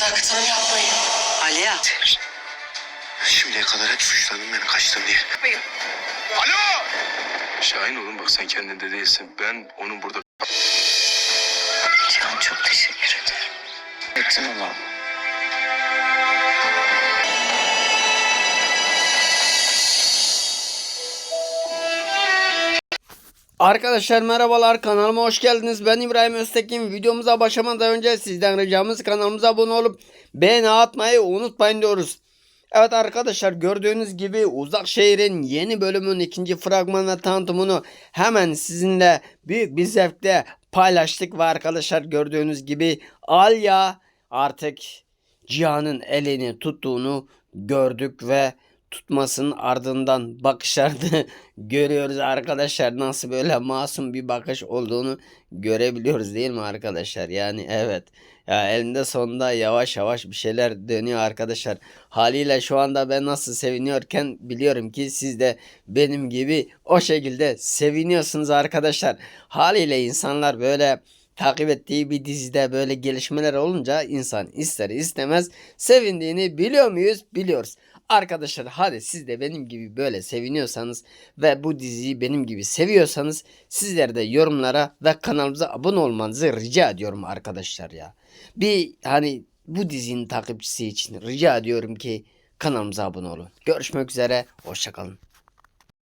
Hanım yapmayın. Aliye. Şimdiye kadar hep suçlandın beni kaçtın diye. Yapmayın. Alo! Şahin oğlum bak sen kendinde değilsin. Ben onun burada... Cihan çok teşekkür ederim. Ettin ama. Arkadaşlar merhabalar kanalıma hoş geldiniz. Ben İbrahim Öztekin. Videomuza başlamadan önce sizden ricamız kanalımıza abone olup beğeni atmayı unutmayın diyoruz. Evet arkadaşlar gördüğünüz gibi Uzak Şehir'in yeni bölümün ikinci fragman ve tanıtımını hemen sizinle büyük bir zevkle paylaştık ve arkadaşlar gördüğünüz gibi Alya artık Cihan'ın elini tuttuğunu gördük ve tutmasının ardından bakışlarda görüyoruz arkadaşlar nasıl böyle masum bir bakış olduğunu görebiliyoruz değil mi arkadaşlar yani evet ya elinde sonunda yavaş yavaş bir şeyler dönüyor arkadaşlar haliyle şu anda ben nasıl seviniyorken biliyorum ki siz de benim gibi o şekilde seviniyorsunuz arkadaşlar haliyle insanlar böyle takip ettiği bir dizide böyle gelişmeler olunca insan ister istemez sevindiğini biliyor muyuz? Biliyoruz. Arkadaşlar hadi siz de benim gibi böyle seviniyorsanız ve bu diziyi benim gibi seviyorsanız sizler de yorumlara ve kanalımıza abone olmanızı rica ediyorum arkadaşlar ya. Bir hani bu dizinin takipçisi için rica ediyorum ki kanalımıza abone olun. Görüşmek üzere. Hoşçakalın.